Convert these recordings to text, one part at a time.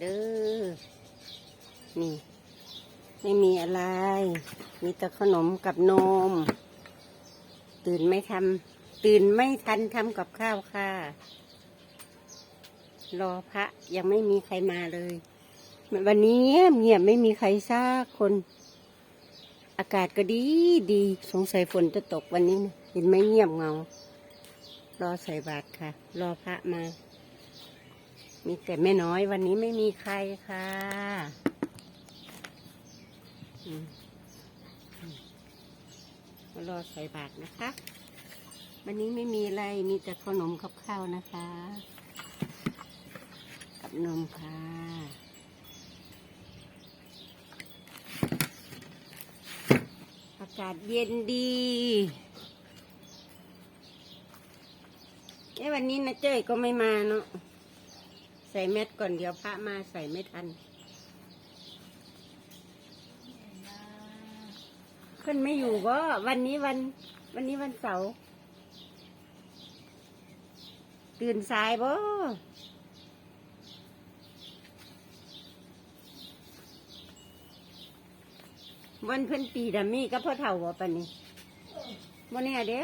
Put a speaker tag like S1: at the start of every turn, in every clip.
S1: เด้อ นี่ ไม่มีอะไร มีแต่ขนมกับนม ตื่นไม่ทำตื่นไม่ทันทำกับข้าวค่ะ รอพระยังไม่มีใครมาเลย วันนี้เงียบเงียบไม่มีใครซักคน อากาศก็ดีดี สงสัยฝนจะตกวันนี้นะเห็นไหมเงียบเงา รอใส่บาตรค่ะ รอพระมา มีแต่แม่น้อยวันนี้ไม่มีใครค่ะรอใส่บาตรนะคะ วันนี้ไม่มีอะไร มีแต่ขนมกับข้าวนะคะ กับนมค่ะ อากาศเย็นดีเอ้วันนี้นะเจ้ยก็ไม่มาเนาะ ส่แมสก่อนเดี๋ยวพระมาใส่ไม่ทันขึ้นไม่อยู่ก็วันนี้วัน วันนี้วันเสาร์ตื่นสายบ่วันเพิ่อนปีดัมมี่ก็พ่อเท่าบ่ปานนี้บ่แน่เด้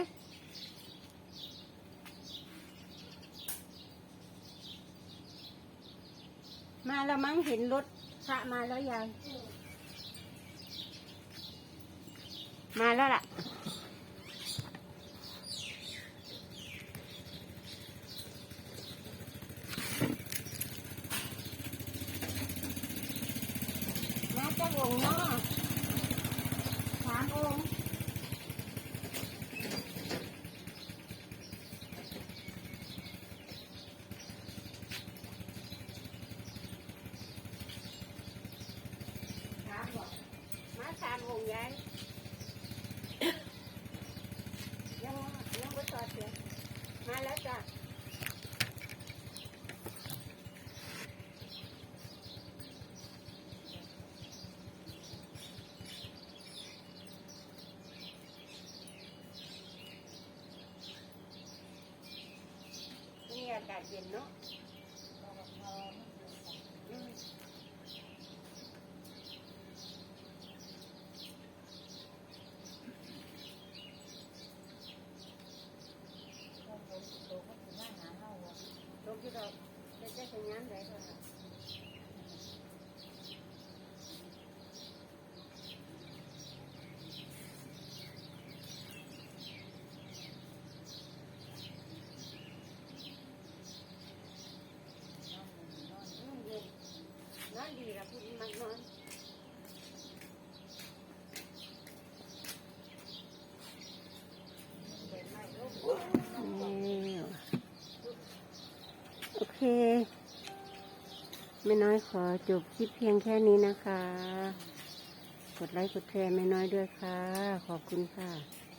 S1: มาแล้วมั้งเห็นรถพระมาแล้วยังมาแล้วล่ะ มาจะองค์เนาะสามองค์สามบอกมาสามองค์ยายยังยังไม่ตอดเสียมาแล้วจ้ะนี่อากาศเย็นเนาะอืมตกที่เรา จะจะทำงานได้เท่าไหร่อนนอนดีกับพี่มันนอนโอเค ไม่น้อยขอจบคลิปเพียงแค่นี้นะคะ กดไลค์กดแชร์ไม่น้อยด้วยค่ะ ขอบคุณค่ะ